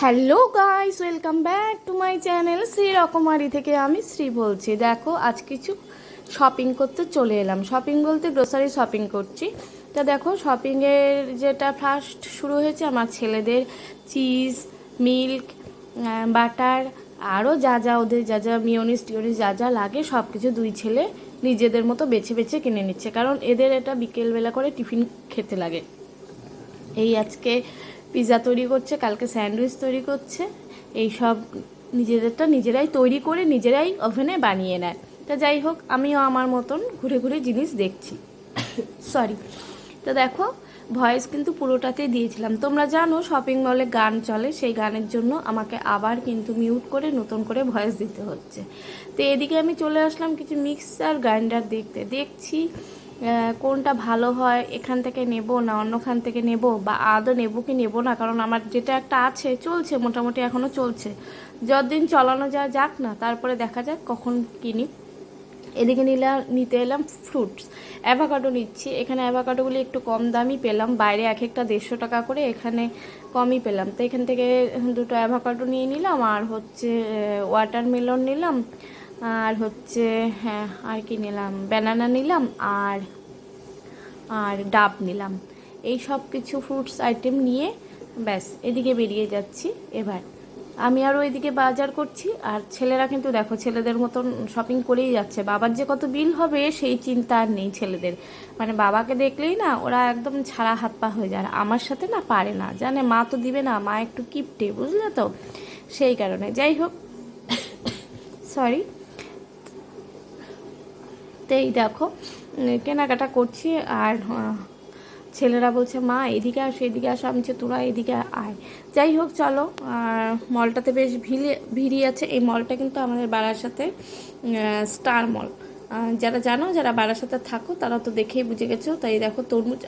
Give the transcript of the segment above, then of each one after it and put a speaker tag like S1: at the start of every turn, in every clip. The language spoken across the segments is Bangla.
S1: Hello guys, welcome back to my channel Sri Rokomari থেকে আমি শ্রী বলছি। দেখো, আজ কিছু শপিং করতে চলে এলাম। শপিং বলতে গ্রোসারি শপিং করছি। তা দেখো শপিংয়ের যেটা ফার্স্ট শুরু হয়েছে, আমার ছেলেদের চিজ মিল্ক বাটার আরও যা যা ওদের যা যা মিওনিস টিওনিস যা যা লাগে সব কিছু দুই ছেলে নিজেদের মতো বেছে বেছে কিনে নিচ্ছে। কারণ এদের এটা বিকেলবেলা করে টিফিন খেতে লাগে। এই আজকে পিৎজা তৈরি করছে, কালকে স্যান্ডউইচ তৈরি করছে। এই সব নিজেদেরটা নিজেরাই তৈরি করে নিজেরাই ওভেনে বানিয়ে নেয়। তা যাই হোক, আমিও আমার মতন ঘুরে ঘুরে জিনিস দেখছি। সরি তো দেখো ভয়েস কিন্তু পুরোটাতেই দিয়েছিলাম। তোমরা জানো শপিং মলে গান চলে, সেই গানের জন্য আমাকে আবার কিন্তু মিউট করে নতুন করে ভয়েস দিতে হচ্ছে। তো এদিকে আমি চলে আসলাম কিছু মিক্সার গ্রাইন্ডার দেখতে। দেখছি কোনটা ভালো হয় এখান থেকে নেব না অন্যখান থেকে নেব বা আদৌ নেব কি নেব না? কারণ আমার যেটা একটা আছে, চলছে, মোটামুটি এখনও চলছে। যতদিন চলানো যায় যাক না, তারপরে দেখা যাক কখন কিনি এদিকে নিলাম নিতে এলাম ফ্রুটস অ্যাভাকাডো নিচ্ছি। এখানে অ্যাভাকাডোগুলি একটু কম দামই পেলাম। বাইরে এক একটা দেড়শো টাকা করে এখানে কমই পেলাম। তো এখান থেকে দুটো অ্যাভাকাডো নিয়ে নিলাম। আর হচ্ছে ওয়াটারমেলন নিলাম। আর হচ্ছে হ্যাঁ আর কি নিলাম? ব্যানানা নিলাম আর আর ডাব নিলাম। এই সব কিছু ফ্রুটস আইটেম নিয়ে ব্যাস, এদিকে বেরিয়ে যাচ্ছি এবার। আমি আরও এদিকে বাজার করছি আর ছেলেরা কিন্তু দেখো, ছেলেদের মতন শপিং করেই যাচ্ছে। বাবার যে কত বিল হবে সেই চিন্তা আর নেই ছেলেদের। মানে বাবাকে দেখলেই না ওরা একদম ছাড়া হাত পা হয়ে যায়। আমার সাথে না পারে না। জানে, মা তো দিবে না, মা একটু কিপটে, বুঝলে তো? সেই কারণে। যাই হোক সরি তো এই দেখো কেনাকাটা করছি আর ছেলেরা বলছে, মা, এদিকে আসো এদিকে আসো। আমি তোরা এদিকে আয়। যাই হোক, চলো, আর মলটাতে বেশ ভিড়ে ভিড়িয়ে আছে। এই মলটা কিন্তু আমাদের বাড়ার সাথে স্টার মল যারা জানো, যারা বাড়ার সাথে থাকো, তারা তো দেখেই বুঝে গেছো। তাই দেখো তরমুজ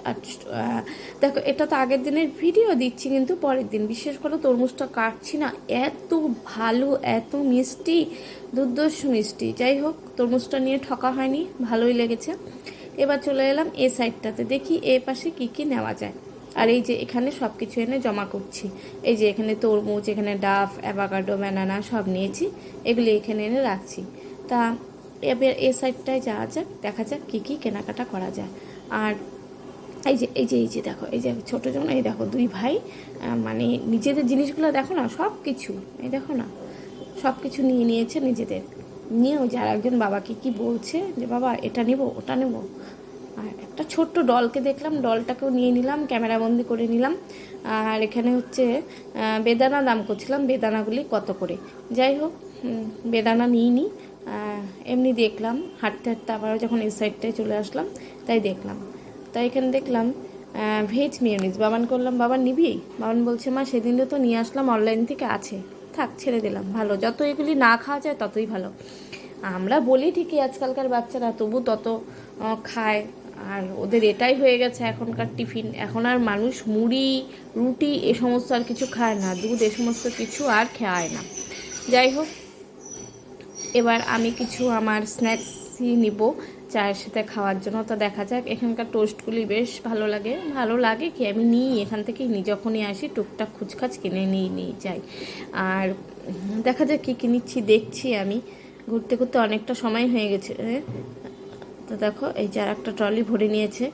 S1: দেখো, এটা তো আগের দিনের ভিডিও দিচ্ছি, কিন্তু পরের দিন। বিশেষ করে তরমুজটা কাটছি না, এত ভালো, এত মিষ্টি, দুর্দর্শ মিষ্টি। যাই হোক, তরমুজটা নিয়ে ঠকা হয়নি, ভালোই লেগেছে। এবার চলে এলাম এ সাইডটাতে, দেখি এ পাশে কি কি নেওয়া যায়। আর এই যে এখানে সব কিছু এনে জমা করছি। এই যে এখানে তরমুজ, এখানে ডাফ অ্যাভাকাডো ব্যানানা সব নিয়েছি, এগুলি এখানে এনে রাখছি। তা এবার এ সাইডটায় যাওয়া যাক, দেখা যাক কী কী কেনাকাটা করা যায়। আর এই যে এই যে এই যে দেখো, এই যে ছোটো জন, এই দেখো দুই ভাই মানে নিজেদের জিনিসগুলো দেখো না সব কিছু এই দেখো না সব কিছু নিয়ে নিয়েছে নিজেদের। নিয়েও যার একজন বাবাকে কি বলছে যে, বাবা, এটা নেব, ওটা নেব। আর একটা ছোট্ট ডলকে দেখলাম ডলটাকেও নিয়ে নিলাম ক্যামেরাবন্দি করে নিলাম। আর এখানে হচ্ছে বেদানা দাম করছিলাম, বেদানাগুলি কত করে? যাই হোক বেদানা নিই নি এমনি দেখলাম, হাঁটতে হাঁটতে আবারও যখন এই সাইডটায় চলে আসলাম, তাই দেখলাম। তাই এখানে দেখলাম ভেজ মিউনিস বাবান করলাম বাবা নিবি? বাবান বলছে, মা, সেদিনও তো নিয়ে আসলাম অনলাইন থেকে আছে। থাক, ছেড়ে দিলাম, ভালো। যত এগুলি না খাওয়া যায়, ততই ভালো। আমরা বলি ঠিকই, আজকালকার বাচ্চারা তবু তত খায়। আর ওদের এটাই হয়ে গেছে এখনকার টিফিন। এখন আর মানুষ মুড়ি, রুটি, এ সমস্ত আর কিছু খায় না। দুধ, এ সমস্ত কিছু আর খায় না। যাই হোক এবার আমি কিছু আমার স্ন্যাক্সই নিব চায়ের সাথে খাওয়ার জন্য। তো দেখা যাক, এখানকার টোস্টগুলি বেশ ভালো লাগে। ভালো লাগে কি, আমি নিই, এখান থেকেই নিই। যখনই আসি, টুকটাক খুচখাচ কিনে নিয়ে নিয়ে যাই। আর দেখা যাক কী কী নিচ্ছি, দেখছি আমি। ঘুরতে ঘুরতে অনেকটা সময় হয়ে গেছে? তো দেখো, এই যে আর একটা ট্রলি ভরে নিয়েছে।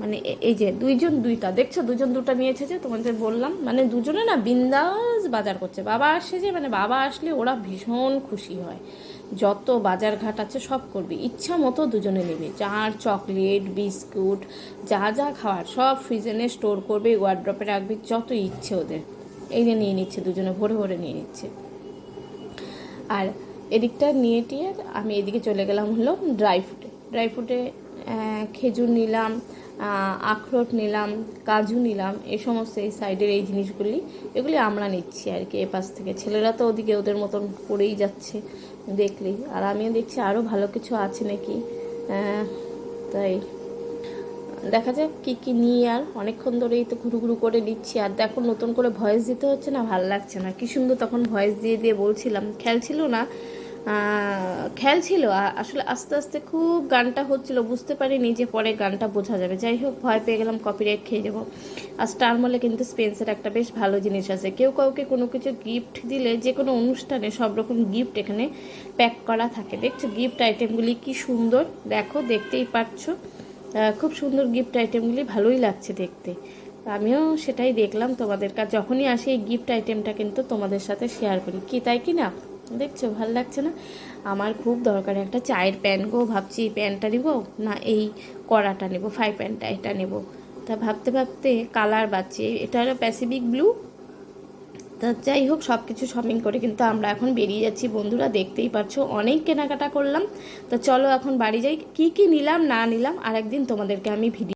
S1: মানে এই যে দুইজন দুইটা, দেখছ? দুজন দুটা নিয়েছে যে তোমাদের বললাম। মানে দুজনে না বিন্দাস বাজার করছে। বাবা আসে যে মানে বাবা আসলে ওরা ভীষণ খুশি হয়। যত বাজার ঘাট আছে সব করবে। ইচ্ছা মতো দুজনে নেবে। যার চকলেট, বিস্কুট, যা যা খাওয়ার, সব ফ্রিজেনে স্টোর করবে ওয়ার্ড্রপে রাখবে, যত ইচ্ছে ওদের। এই যে নিয়ে নিচ্ছে দুজনে, ভরে ভরে নিয়ে নিচ্ছে। আর এদিকটা নিয়ে টিয়ে আমি এদিকে চলে গেলাম হলো ড্রাই ফ্রুটে ড্রাই ফ্রুটে খেজুর নিলাম আখরোট নিলাম, কাজু নিলাম এই সমস্ত এই সাইডের এই জিনিসগুলি, এগুলি আমরা নিচ্ছি আর কি এ পাশ থেকে। ছেলেরা তো ওদিকে ওদের মতন করেই যাচ্ছে দেখলেই আর আমিও দেখছি আরও ভালো কিছু আছে নাকি। তাই। দেখা যাক কী কী নিই আর। অনেকক্ষণ ধরেই তো ঘুরু ঘুরু করে নিচ্ছি। আর দেখো নতুন করে ভয়েস দিতে হচ্ছে না, ভালো লাগছে না। কি সুন্দর তখন ভয়েস দিয়ে দিয়ে বলছিলাম। খেয়াল ছিল না খেয়াল ছিল? আসলে আস্তে আস্তে খুব গানটা হচ্ছিল, বুঝতে পারিনি যে পরে গানটা বোঝা যাবে। যাই হোক, ভয় পেয়ে গেলাম কপিরাইট খেয়ে যাব আর স্টার মলে কিন্তু স্পেন্সের একটা বেশ ভালো জিনিস আছে। কেউ কাউকে কোনো কিছু গিফট দিলে, যে কোনো অনুষ্ঠানে সব রকম গিফট এখানে প্যাক করা থাকে। দেখছ গিফট আইটেমগুলি কি সুন্দর? দেখো, দেখতেই পাচ্ছো খুব সুন্দর গিফট আইটেমগুলি ভালোই লাগছে দেখতে। আমিও সেটাই দেখলাম তোমাদের কাছে যখনই আসি এই গিফট আইটেমটা কিন্তু তোমাদের সাথে শেয়ার করি। কি, তাই কি না? দেখছ, ভালো লাগছে না? আমার খুব দরকার একটা চায়ের প্যান গো, ভাবছি এই প্যানটা নিবো, না এই কড়াটা নেব, ফ্রাই প্যানটা, এটা নেব। তা ভাবতে ভাবতে কালার বাচ্চে এটা হলো প্যাসিফিক ব্লু তা যাই হোক সব কিছু শপিং করে কিন্তু আমরা এখন বেরিয়ে যাচ্ছি। বন্ধুরা, দেখতেই পারছ, অনেক কেনাকাটা করলাম। তা চলো এখন বাড়ি যাই, কি কি নিলাম, না নিলাম, আরেকদিন তোমাদেরকে আমি ভিডিও